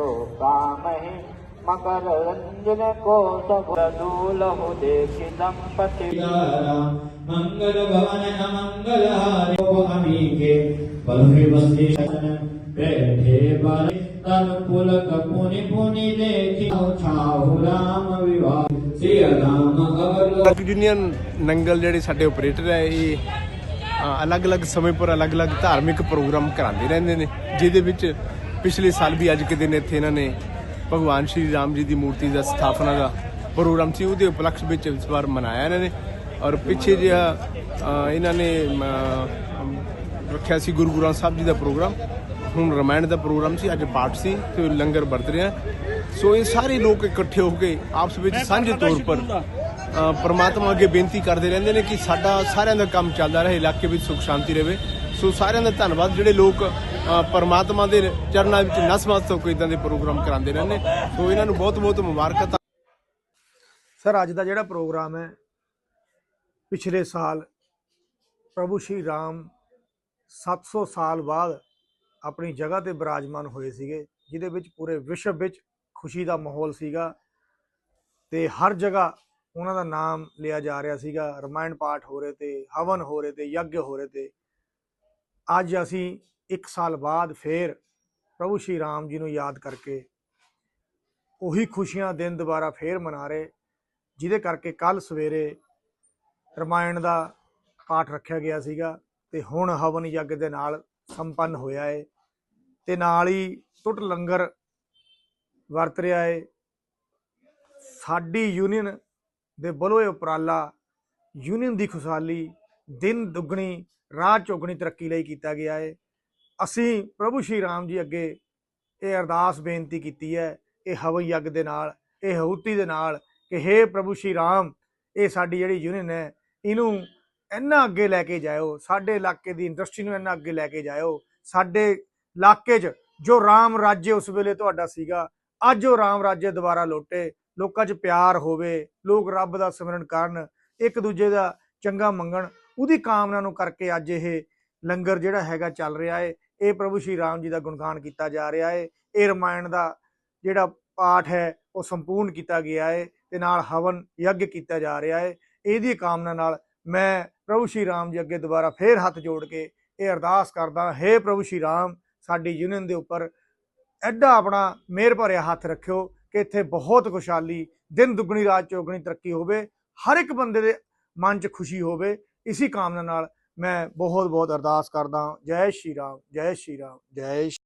जो कामहि मकर रंजन को सदूलहु देखि दंपति मंगल भवन अमंगल हारे अमीके पलवे बंदी बैठे बारे तन पुलक पुनि पुनि देखी छाहु राम विवाह श्री राम अवर ਅਲੱਗ ਯੂਨੀਅਨ ਨੰਗਲ ਜਿਹੜੇ ਸਾਡੇ ਆਪਰੇਟਰ ਹੈ ਇਹ ਅ, ਅਲੱਗ-ਅਲੱਗ ਸਮੇਂ ਪਰ ਅਲੱਗ-ਅਲੱਗ ਧਾਰਮਿਕ ਪ੍ਰੋਗਰਾਮ ਕਰਾਉਂਦੇ ਰਹਿੰਦੇ ਨੇ ਜਿਹਦੇ ਵਿੱਚ ਪਿਛਲੇ ਸਾਲ ਵੀ ਅੱਜ ਕੇ ਦਿਨ ਇੱਥੇ ਇਹਨਾਂ ਨੇ ਭਗਵਾਨ ਸ਼੍ਰੀ ਰਾਮ ਜੀ ਦੀ ਮੂਰਤੀ ਦਾ ਸਥਾਪਨਾ ਦਾ ਪ੍ਰੋਗਰਾਮ ਸੀ ਉਹਦੇ ਉਪਲਕਸ਼ ਵਿੱਚ ਇਸ ਵਾਰ ਮਨਾਇਆ ਇਹਨਾਂ ਨੇ। ਔਰ ਪਿੱਛੇ ਜਿਹਾ ਇਹਨਾਂ ਨੇ ਰੱਖਿਆ ਸੀ ਗੁਰੂ ਗ੍ਰੰਥ ਸਾਹਿਬ ਜੀ ਦਾ ਪ੍ਰੋਗਰਾਮ। ਹੁਣ ਰਮਾਇਣ ਦਾ ਪ੍ਰੋਗਰਾਮ ਸੀ ਅੱਜ ਪਾਠ ਸੀ ਤੇ ਲੰਗਰ ਵਰਤ ਰਿਹਾ। ਸੋ ਇਹ ਸਾਰੇ ਲੋਕ ਇਕੱਠੇ ਹੋ ਕੇ ਆਪਸ ਵਿੱਚ ਸਾਂਝੇ ਤੌਰ ਪਰ ਪ੍ਰਮਾਤਮਾ ਅੱਗੇ ਬੇਨਤੀ ਕਰਦੇ ਰਹਿੰਦੇ ਨੇ ਕਿ ਸਾਡਾ ਸਾਰਿਆਂ ਦਾ ਕੰਮ ਚੱਲਦਾ ਰਹੇ ਇਲਾਕੇ ਵਿੱਚ ਸੁਖ ਸ਼ਾਂਤੀ ਰਹੇ। ਸੋ ਸਾਰਿਆਂ ਦਾ ਧੰਨਵਾਦ। ਜਿਹੜੇ ਲੋਕ ਪਰਮਾਤਮਾ ਦੇ ਚਰਨਾਂ ਵਿੱਚ ਨਸਮਸਤ ਹੋ ਕੇ ਇਦਾਂ ਦੇ ਪ੍ਰੋਗਰਾਮ ਕਰਾਉਂਦੇ ਰਹਿੰਦੇ। ਸੋ ਇਹਨਾਂ ਨੂੰ ਬਹੁਤ ਬਹੁਤ ਮੁਬਾਰਕਾਂ। ਸਰ, ਅੱਜ ਦਾ ਜਿਹੜਾ ਪ੍ਰੋਗਰਾਮ ਹੈ, ਪਿਛਲੇ ਸਾਲ ਪ੍ਰਭੂ ਸ਼੍ਰੀ ਰਾਮ 700 ਸਾਲ ਬਾਅਦ ਆਪਣੀ ਜਗ੍ਹਾ ਤੇ ਬਿਰਾਜਮਾਨ ਹੋਏ ਸੀਗੇ, ਜਿਹਦੇ ਵਿੱਚ ਪੂਰੇ ਵਿਸ਼ਵ ਵਿੱਚ ਖੁਸ਼ੀ ਦਾ ਮਾਹੌਲ ਸੀਗਾ ਤੇ ਹਰ ਜਗ੍ਹਾ ਉਹਨਾਂ ਦਾ ਨਾਮ ਲਿਆ ਜਾ ਰਿਹਾ ਸੀਗਾ। ਰਮਾਇਣ ਪਾਠ ਹੋ ਰਹੇ ਤੇ ਹਵਨ ਹੋ ਰਹੇ ਤੇ ਯੱਗ ਹੋ ਰਹੇ ਤੇ ਅੱਜ ਅਸੀਂ 1 ਸਾਲ ਬਾਅਦ ਫੇਰ ਪ੍ਰਭੂ ਸ਼੍ਰੀ ਰਾਮ ਜੀ ਨੂੰ ਯਾਦ ਕਰਕੇ ਉਹੀ ਖੁਸ਼ੀਆਂ ਦਿਨ ਦੁਬਾਰਾ ਫੇਰ ਮਨਾ ਰਹੇ, ਜਿਹਦੇ ਕਰਕੇ ਕੱਲ ਸਵੇਰੇ ਰਮਾਇਣ ਦਾ ਪਾਠ ਰੱਖਿਆ ਗਿਆ ਸੀਗਾ ਤੇ ਹੁਣ ਹਵਨ ਯੱਗ ਦੇ ਨਾਲ ਸੰਪੰਨ ਹੋਇਆ ਏ ਤੇ ਨਾਲ ਹੀ ਟੁੱਟ ਲੰਗਰ ਵਰਤ ਰਿਹਾ ਏ। ਸਾਡੀ ਯੂਨੀਅਨ ਦੇ ਬਲੋਏ ਉਪਰਾਲਾ ਯੂਨੀਅਨ ਦੀ ਖੁਸ਼ਹਾਲੀ ਦਿਨ ਦੁੱਗਣੀ ਰਾਤ ਚੌਗਣੀ ਤਰੱਕੀ ਲਈ ਕੀਤਾ ਗਿਆ ਏ। ਅਸੀਂ ਪ੍ਰਭੂ ਸ਼੍ਰੀ ਰਾਮ ਜੀ ਅੱਗੇ ਇਹ ਅਰਦਾਸ ਬੇਨਤੀ ਕੀਤੀ ਹੈ, ਇਹ ਹਵਨ ਯੱਗ ਦੇ ਨਾਲ, ਇਹ ਹਉਤੀ ਦੇ ਨਾਲ ਕਿ हे ਪ੍ਰਭੂ ਸ਼੍ਰੀ ਰਾਮ, ਇਹ ਸਾਡੀ ਜਿਹੜੀ ਯੂਨੀਅਨ ਹੈ, ਇਹਨੂੰ ਇੰਨਾ ਅੱਗੇ ਲੈ ਕੇ ਜਾਇਓ, ਸਾਡੇ ਇਲਾਕੇ ਦੀ ਇੰਡਸਟਰੀ ਨੂੰ ਇੰਨਾ ਅੱਗੇ ਲੈ ਕੇ ਜਾਇਓ, ਸਾਡੇ ਇਲਾਕੇ 'ਚ ਜੋ ਰਾਮ ਰਾਜੇ ਉਸ ਵੇਲੇ ਤੁਹਾਡਾ ਸੀਗਾ, ਅੱਜ ਉਹ ਰਾਮ ਰਾਜੇ ਦੁਬਾਰਾ ਲੋਟੇ, ਲੋਕਾਂ 'ਚ ਪਿਆਰ ਹੋਵੇ, ਲੋਕ ਰੱਬ ਦਾ ਸਿਮਰਨ ਕਰਨ, ਇੱਕ ਦੂਜੇ ਦਾ ਚੰਗਾ ਮੰਗਣ, ਉਹਦੀ ਕਾਮਨਾ ਨੂੰ ਕਰਕੇ ਅੱਜ ਇਹ ਲੰਗਰ ਜਿਹੜਾ ਹੈਗਾ ਚੱਲ ਰਿਹਾ ਏ ਇਹ ਪ੍ਰਭੂ ਸ਼੍ਰੀ ਰਾਮ ਜੀ ਦਾ ਗੁਣਗਾਨ ਕੀਤਾ ਜਾ ਰਿਹਾ ਹੈ ਇਹ ਰਮਾਇਣ ਦਾ ਜਿਹੜਾ ਪਾਠ ਹੈ, ਉਹ ਸੰਪੂਰਨ ਕੀਤਾ ਗਿਆ ਹੈ ਤੇ ਨਾਲ ਹਵਨ ਯੱਗ ਕੀਤਾ ਜਾ ਰਿਹਾ ਹੈ ਇਹਦੀ ਕਾਮਨਾ ਨਾਲ ਮੈਂ ਪ੍ਰਭੂ ਸ਼੍ਰੀ ਰਾਮ ਜੀ ਅੱਗੇ ਦੁਬਾਰਾ ਫੇਰ ਹੱਥ ਜੋੜ ਕੇ ਇਹ ਅਰਦਾਸ ਕਰਦਾ ਹੈ ਪ੍ਰਭੂ ਸ਼੍ਰੀ ਰਾਮ, ਸਾਡੀ ਯੂਨੀਅਨ ਦੇ ਉੱਪਰ ਐਡਾ ਆਪਣਾ ਮਿਹਰ ਭਰਿਆ ਹੱਥ ਰੱਖਿਓ ਕਿ ਇੱਥੇ ਬਹੁਤ ਖੁਸ਼ਹਾਲੀ, ਦਿਨ ਦੁੱਗਣੀ, ਰਾਤ ਚੌਗਣੀ ਤਰੱਕੀ ਹੋਵੇ, ਹਰ ਇੱਕ ਬੰਦੇ ਦੇ ਮਨ 'ਚ ਖੁਸ਼ੀ ਹੋਵੇ। ਇਸੀ ਕਾਮਨਾ ਨਾਲ ਮੈਂ ਬਹੁਤ ਬਹੁਤ ਅਰਦਾਸ ਕਰਦਾ ਜੈ ਸ਼੍ਰੀ ਰਾਮ ਜੈ ਸ਼੍ਰੀ ਰਾਮ ਜੈ